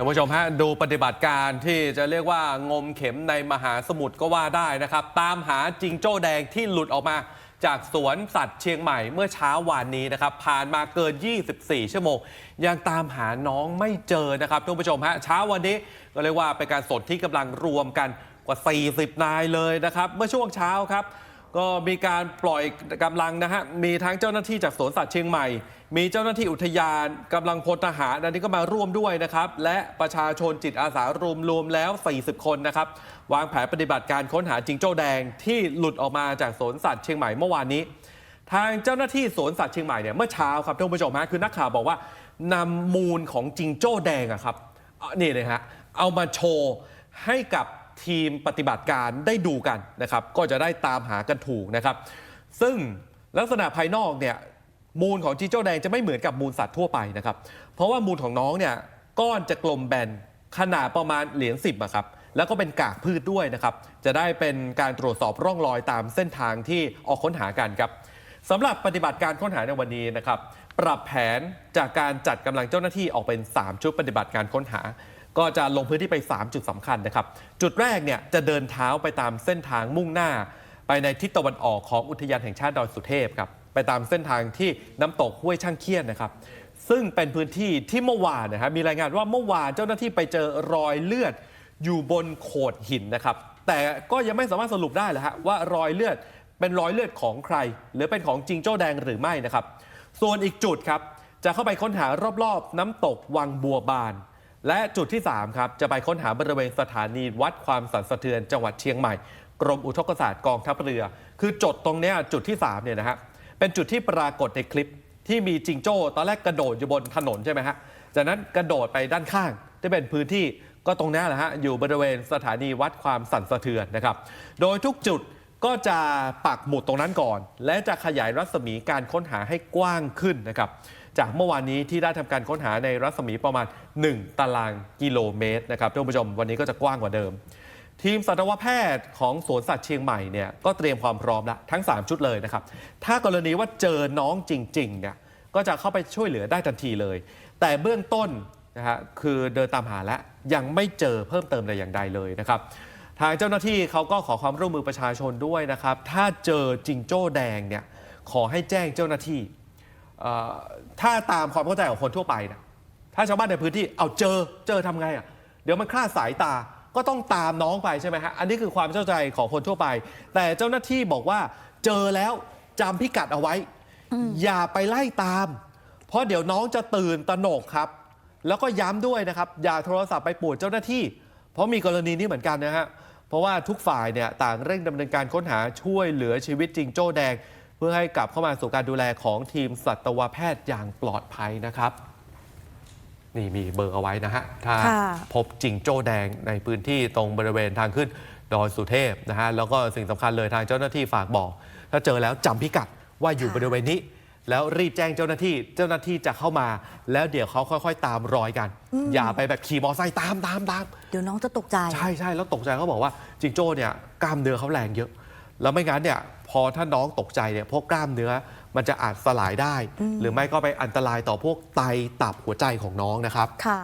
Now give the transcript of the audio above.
ท่านผู้ชมฮะดูปฏิบัติการที่จะเรียกว่างมเข็มในมหาสมุทรก็ว่าได้นะครับ ตามหาจิงโจ้แดงที่หลุดออกมาจากสวนสัตว์เชียงใหม่เมื่อเช้าวานนี้นะครับ ผ่านมาเกิน 24 ชั่วโมง ยังตามหาน้องไม่เจอนะครับท่านผู้ชมฮะเช้าวันนี้ก็เรียกว่าเป็นการสนที่กำลังรวมกันกว่า 40 นายเลยนะครับ เมื่อช่วงเช้าครับ ก็มีการปล่อยกำลังนะฮะ มีทั้งเจ้าหน้าที่จากสวนสัตว์เชียงใหม่ มีเจ้าหน้าที่อุทยานกำลังพลทหารอันนี้ก็มาร่วมด้วยนะครับ และประชาชนจิตอาสารวมรวมแล้ว 40 คนนะครับ วางแผนปฏิบัติการค้นหาจิงโจ้แดงที่หลุดออกมาจากสวนสัตว์เชียงใหม่เมื่อวานนี้ ทางเจ้าหน้าที่สวนสัตว์เชียงใหม่เนี่ยเมื่อเช้าครับท่านผู้ชมฮะคือนักข่าวบอกว่านำมูลของจิงโจ้แดงอะครับนี่เลยฮะเอามาโชว์ให้กับ ทีมปฏิบัติการได้ดูกันนะครับ ก็จะได้ตามหากันถูกนะครับ ซึ่งลักษณะภายนอกเนี่ยมูลของจิงโจ้แดงจะไม่เหมือนกับมูลสัตว์ทั่วไปนะครับ เพราะว่ามูลของน้องเนี่ยก้อนจะกลมแบนขนาดประมาณเหรียญสิบอะครับแล้วก็เป็นกากพืชด้วยนะครับ จะได้เป็นการตรวจสอบร่องรอยตามเส้นทางที่ออกค้นหากันครับสำหรับปฏิบัติการค้นหาในวันนี้นะครับ ปรับแผนจากการจัดกำลังเจ้าหน้าที่ออกเป็น 3 ชุดปฏิบัติการค้นหา ก็จะลงพื้นที่ไป 3 จุดสำคัญนะครับ จุดแรกเนี่ยจะเดินเท้าไปตามเส้นทางมุ่งหน้า ไปในทิศตะวันออกของอุทยานแห่งชาติดอยสุเทพครับไปตามเส้นทางที่น้ำตกห้วยช่างเคียนนะครับซึ่งเป็นพื้นที่ที่เมื่อวานนะครับมีรายงานว่าเมื่อวานเจ้าหน้าที่ไปเจอรอยเลือดอยู่บนโขดหินนะครับ แต่ก็ยังไม่สามารถสรุปได้เลยฮะว่ารอยเลือดเป็นรอยเลือดของใคร หรือเป็นของจริงโจ้แดงหรือไม่นะครับ ส่วนอีกจุดครับจะเข้าไปค้นหารอบๆ น้ำตกวังบัวบาน และจุดที่ 3 ครับ จะไปค้นหาบริเวณสถานีวัดความสั่นสะเทือนจังหวัดเชียงใหม่ กรมอุทกศาสตร์กองทัพเรือ คือจุดตรงเนี้ยจุดที่3เนี่ยนะฮะเป็นจุดที่ปรากฏในคลิปที่มีจิงโจ้ ตอนแรกกระโดดอยู่บนถนนใช่ไหมฮะจากนั้นกระโดดไปด้านข้างที่เป็นพื้นที่ก็ตรงนี้แหละฮะอยู่บริเวณสถานีวัดความสั่นสะเทือนนะครับ โดยทุกจุดก็จะปักหมุดตรงนั้นก่อน และจะขยายรัศมีการค้นหาให้กว้างขึ้นนะครับ จากเมื่อวานนี้ที่ได้ทำการค้นหาในรัศมีประมาณ 1 ตารางกิโลเมตรนะครับท่านผู้ชมวันนี้ก็จะกว้างกว่าเดิม ทีมสัตวแพทย์ของสวนสัตว์เชียงใหม่เนี่ยก็เตรียมความพร้อมแล้วทั้ง 3 ชุดเลยนะครับถ้ากรณีว่าเจอน้องจริงๆเนี่ยก็จะเข้าไปช่วยเหลือได้ทันทีเลย แต่เบื้องต้นนะฮะคือเดินตามหาแล้วยังไม่เจอเพิ่มเติมแต่อย่างใดเลยนะครับทางเจ้าหน้าที่เขาก็ขอความร่วมมือประชาชนด้วยนะครับ ถ้าเจอจิงโจ้แดงเนี่ยขอให้แจ้งเจ้าหน้าที่ ถ้าตามความเข้าใจของคนทั่วไปนะถ้าชาวบ้านในพื้นที่เอาเจอเจอทำไงอะเดี๋ยวมันคลาดสายตาก็ต้องตามน้องไปใช่ไหมฮะอันนี้คือความเข้าใจของคนทั่วไป แต่เจ้าหน้าที่บอกว่าเจอแล้วจำพิกัดเอาไว้ อย่าไปไล่ตาม เพราะเดี๋ยวน้องจะตื่นตระหนกครับ แล้วก็ย้ำด้วยนะครับ อย่าโทรศัพท์ไปปวดเจ้าหน้าที่ เพราะมีกรณีนี้เหมือนกันนะฮะเพราะว่าทุกฝ่ายเนี่ยต่างเร่งดำเนินการค้นหาช่วยเหลือชีวิตจิงโจ้แดงเพื่อให้กลับเข้ามาสู่การดูแลของทีมสัตวแพทย์อย่างปลอดภัยนะครับ นี่มีเบอร์เอาไว้นะฮะ ถ้าค่ะพบจิงโจ้แดงในพื้นที่ตรงบริเวณทางขึ้นดอยสุเทพนะฮะ แล้วก็สิ่งสำคัญเลยทางเจ้าหน้าที่ฝากบอก ถ้าเจอแล้วจำพิกัดว่าอยู่ค่ะบริเวณนี้ แล้วรีบแจ้งเจ้าหน้าที่ เจ้าหน้าที่จะเข้ามา แล้วเดี๋ยวเขาค่อย ๆ ตามรอยกันอย่าไปแบบขี่มอไซค์ตามตามตามเดี๋ยวน้องจะตกใจ ใช่ใช่แล้วตกใจเขาบอกว่าจิงโจ้เนี่ยกล้ามเนื้อเขาแรงเยอะ แล้วไม่งั้นเนี่ยพอถ้าน้องตกใจเนี่ยพวกกล้ามเนื้อมันจะอาจสลายได้ หรือไม่ก็ไปอันตรายต่อพวกไตตับหัวใจของน้องนะครับค่ะ